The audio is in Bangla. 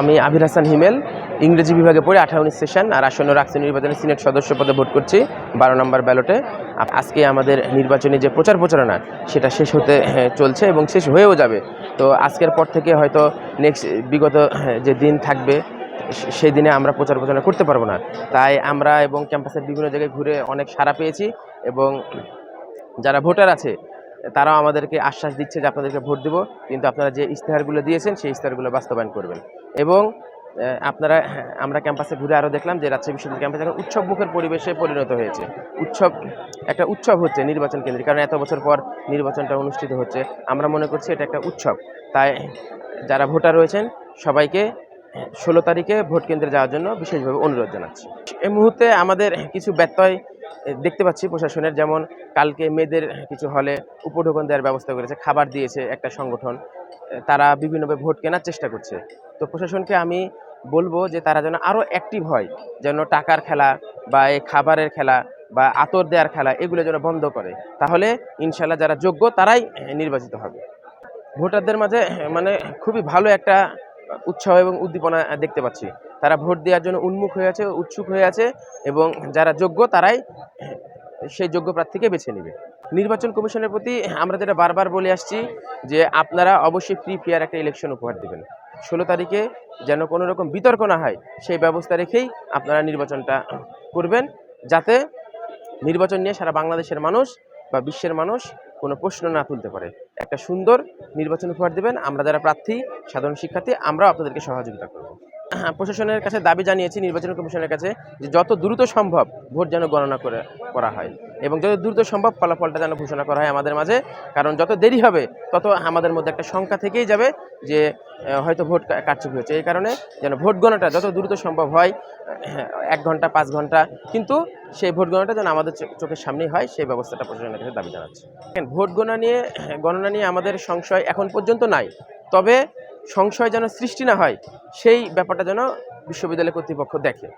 আমি আবির হাসান হিমেল ইংরেজি বিভাগে পড়ে আঠারো সেশন আর আসন্ন রাকসি নির্বাচনে সিনেট সদস্য পদে ভোট করছি বারো নম্বর ব্যালটে। আজকে আমাদের নির্বাচনী যে প্রচার প্রচারণা সেটা শেষ হতে হ্যাঁ, চলছে এবং শেষ হয়েও যাবে। তো আজকের পর থেকে হয়তো নেক্সট বিগত হ্যাঁ, যে দিন থাকবে সেই দিনে আমরা প্রচার প্রচারণা করতে পারব না। তাই আমরা এবং ক্যাম্পাসের বিভিন্ন জায়গায় ঘুরে অনেক সাড়া পেয়েছি এবং যারা ভোটার আছে তারাও আমাদেরকে আশ্বাস দিচ্ছে যে আপনাদেরকে ভোট দেব, কিন্তু আপনারা যে ইশতেহারগুলো দিয়েছেন, সেই ইশতেহারগুলো বাস্তবায়ন করবেন। এবং আপনারা, আমরা ক্যাম্পাসে ঘুরে আরও দেখলাম যে রাজশাহী বিশ্ববিদ্যালয় ক্যাম্পাস এখন উৎসব মুখের পরিবেশে পরিণত হয়েছে। উৎসব, একটা উৎসব হচ্ছে নির্বাচন কেন্দ্রে, কারণ এত বছর পর নির্বাচনটা অনুষ্ঠিত হচ্ছে। আমরা মনে করছি এটা একটা উৎসব। তাই, যারা ভোটার রয়েছেন, সবাইকে ষোলো তারিখে ভোট কেন্দ্রে যাওয়ার জন্য বিশেষভাবে অনুরোধ জানাচ্ছি। এই মুহূর্তে আমাদের কিছু ব্যত্যয় দেখতে পাচ্ছি প্রশাসনের, যেমন কালকে মেয়েদের কিছু হলে উপঢোকন দেওয়ার ব্যবস্থা করেছে, খাবার দিয়েছে একটা সংগঠন, তারা বিভিন্নভাবে ভোট কেনার চেষ্টা করছে। তো প্রশাসনকে আমি বলব যে তারা যেন আরও অ্যাক্টিভ হয়, যেন টাকার খেলা বা এই খাবারের খেলা বা আতর দেওয়ার খেলা এগুলো যেন বন্ধ করে, তাহলে ইনশাল্লাহ যারা যোগ্য তারাই নির্বাচিত হবে। ভোটারদের মাঝে মানে খুবই ভালো একটা উৎসাহ এবং উদ্দীপনা দেখতে পাচ্ছি। তারা ভোট দেওয়ার জন্য উন্মুখ হয়ে আছে, উৎসুক হয়ে আছে এবং যারা যোগ্য তারাই সেই যোগ্য প্রার্থীকে বেছে নেবে। নির্বাচন কমিশনের প্রতি আমরা যেটা বারবার বলে আসছি যে আপনারা অবশ্যই ফ্রি ফেয়ার একটা ইলেকশন উপহার দেবেন। ষোলো তারিখে যেন কোনো রকম বিতর্ক না হয়, সেই ব্যবস্থা রেখেই আপনারা নির্বাচনটা করবেন, যাতে নির্বাচন নিয়ে সারা বাংলাদেশের মানুষ বা বিশ্বের মানুষ কোনো প্রশ্ন না তুলতে পারে। একটা সুন্দর নির্বাচন উপহার দেবেন। আমরা যারা প্রার্থী সাধারণ শিক্ষার্থী আমরাও আপনাদেরকে সহযোগিতা করব। প্রশাসনের কাছে দাবি জানিয়েছি নির্বাচন কমিশনের কাছে যে যত দ্রুত সম্ভব ভোট যেন গণনা করে করা হয়। এবং যত দ্রুত সম্ভব ফলাফলটা যেন ঘোষণা করা হয় আমাদের মাঝে কারণ যত দেরি হবে তত আমাদের মধ্যে একটা শঙ্কা থেকেই যাবে যে হয়তো ভোট কারচুপি হচ্ছে। এই কারণে যেন ভোট গণনাটা যত দ্রুত সম্ভব হয় হ্যাঁ, এক ঘণ্টা পাঁচ ঘণ্টা কিন্তু সেই ভোট গণনাটা যেন আমাদের চোখের সামনেই হয় সেই ব্যবস্থাটা প্রশাসনের কাছে দাবি জানাচ্ছি। ভোট গণনা নিয়ে গণনা নিয়ে আমাদের সংশয় এখন পর্যন্ত নাই। তবে সংশয় যেন সৃষ্টি না হয় সেই ব্যাপারটা যেন বিশ্ববিদ্যালয় কর্তৃপক্ষ দেখে।